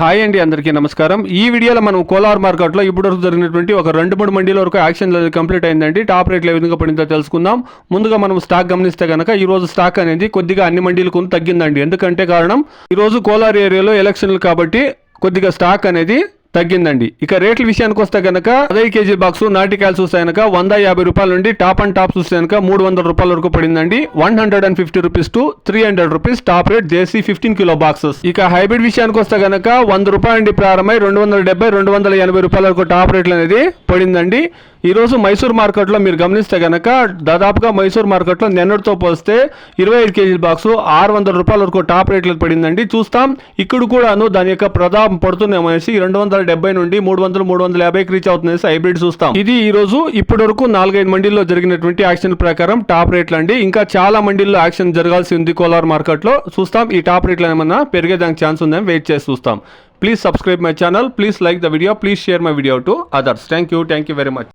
Hi అండి అందరికీ నమస్కారం. ఈ వీడియోలో మనం కోలార్ మార్కెట్లో ఇప్పుడు వరకు జరిగినటువంటి ఒక రెండు మూడు మండీల వరకు యాక్షన్ కంప్లీట్ అయిందండి. టాప్ రేట్లు ఏ విధంగా పడిందో తెలుసుకుందాం. ముందుగా మనం స్టాక్ గమనిస్తే కనుక ఈరోజు స్టాక్ అనేది కొద్దిగా అన్ని మండీలకు తగ్గిందండి. ఎందుకంటే కారణం ఈరోజు కోలార్ ఏరియాలో ఎలక్షన్లు కాబట్టి కొద్దిగా స్టాక్ అనేది తగ్గిందండి. ఇక రేట్ల విషయానికి వస్తే కనుక అదే కేజీ బాక్స్ నాటికాయలు చూస్తే కనుక వంద యాభై రూపాయల నుండి టాప్ అండ్ టాప్ చూస్తే కనుక మూడు వందల రూపాయల వరకు పడిందండి. One hundred and fifty rupees to three hundred rupees top rate JC fifteen kilo boxes. ఇక హైబ్రిడ్ విషయానికి వస్తే కనుక వంద రూపాయల నుండి ప్రారంభమై రెండు వందల డెబ్బై రెండు వందల ఎనభై రూపాయల వరకు టాప్ రేట్లు అనేది పడిందండి. ఈ రోజు మైసూర్ మార్కెట్లో మీరు గమనిస్తే కనుక దాదాపుగా మైసూర్ మార్కెట్లో నిన్నటితో పోస్తే ఇరవై ఐదు కేజీల బాక్స్ ఆరు వందల రూపాయల వరకు టాప్ రేట్లు పడిందండి. చూస్తాం. ఇక్కడ కూడాను దాని యొక్క ప్రభావం పడుతుందేమనేసి రెండు వందల డెబ్బై నుండి మూడు వందలు మూడు వందల యాభైకి రీచ్ అవుతుంది. హైబ్రిడ్ చూస్తాం. ఇది ఈ రోజు ఇప్పటి వరకు నాలుగైదు మండీల్లో జరిగినటువంటి యాక్షన్ ప్రకారం టాప్ రేట్లు అండి. ఇంకా చాలా మండీల్లో యాక్షన్ జరగాల్సి ఉంది కోలార్ మార్కెట్లో. చూస్తాం. ఈ టాప్ రేట్లు ఏమన్నా పెరిగేదానికి ఛాన్స్ ఉందని వెయిట్ చేసి చూస్తాం. Please subscribe my channel. Please like the video. Please share my video to others. Thank you thank you very much.